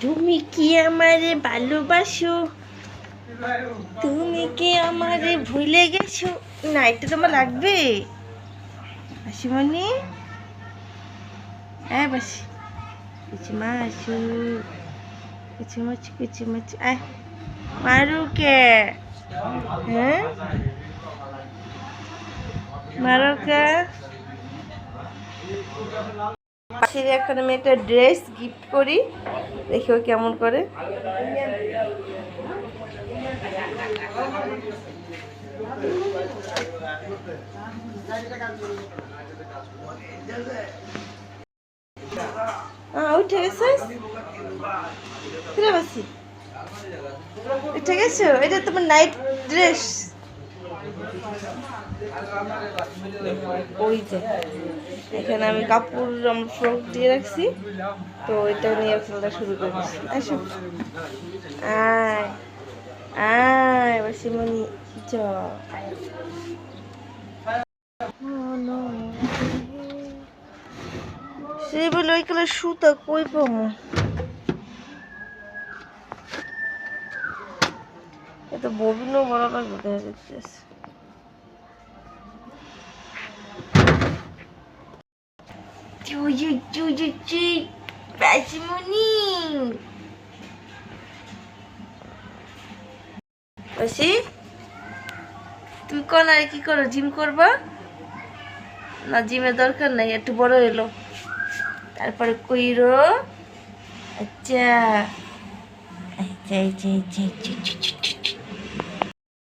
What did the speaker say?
তুমি কি আমারে ভালোবাসো? তুমি কি আমারে ভুলে গেছো? না এটা তোমার লাগবে? হাসিমণি হ্যাঁ বাসি কিছু মাসু কিছু মাছ কিছু মাছ আয় মারু কে? হ্যাঁ? মারো কে? পাশের এখন আমি একটা ড্রেস গিফট করি। দেখি ও কেমন করে। উঠে গেছিস ফিরে বসি। উঠে গেছো? এটা তোমার নাইট ড্রেস ওই যে, এখানে আমি কাপড় ফ্রক দিয়ে রাখছি, তো এটা নিয়ে খেলাটা শুরু করে দিচ্ছি। আসো। আয় আয় বাসিমণি চ। সে বলে ওই কালে সুতা কই পাবো? এত ববিনও বড় লাগবে দেখা যাচ্ছে Basimoni. বসি তুমি কোন আর কি করো জিম করবা না জিমের দরকার নাই একটু বড় এলো তারপরে কইরো আচ্ছা আচ্ছা আচ্ছা আচ্ছা আচ্ছা আচ্ছা, আচ্ছা